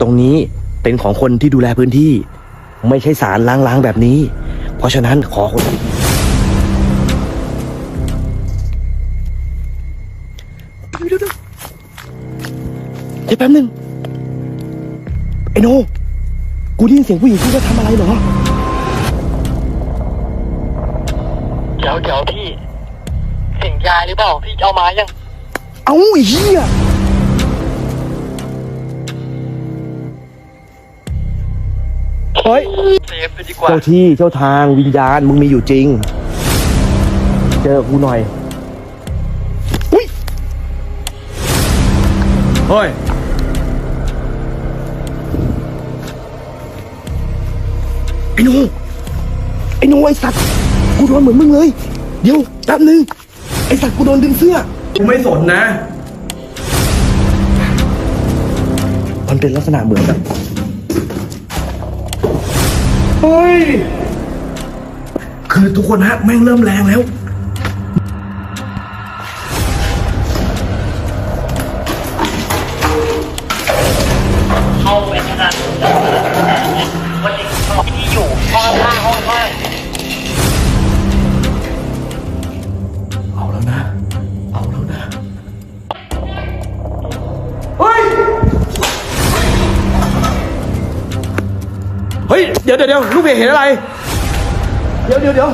ตรงนี้เป็นของคนที่ดูแลพื้นที่ ไม่ใช่สารล้างๆแบบนี้ เพราะฉะนั้นขอคนเดี๋ยวเดี๋ยวแป๊บนึงไอ้โน กูได้ยินเสียงผู้หญิงพูดว่าทำอะไรเหรอเดี๋ยวเดี๋ยวพี่เสียงยายหรือเปล่า พี่เอามายัง เอาไอ้เหี้ย เฮ้ยเซฟไปดีกว่าเจ้าที่เจ้าทางวิญญาณมึงมีอยู่จริง เจอกูหน่อยอุ้ยเฮ้ยไอ้หนูไอ้หนูไอ้สัตว์กูโดนเหมือนมึงเลย เดี๋ยวแป๊บนึงไอ้สัตว์กูโดนดึงเสื้อกูไม่สนนะ มันเป็นลักษณะเหมือนแบบ เฮ้ย คือทุกคนฮะ แม่งเริ่มแรงแล้ว เดี๋ยวเดี๋ยวเดี๋ยวลูกเพจเห็นอะไร เดี๋ยวเดี๋ยวเดี๋ยว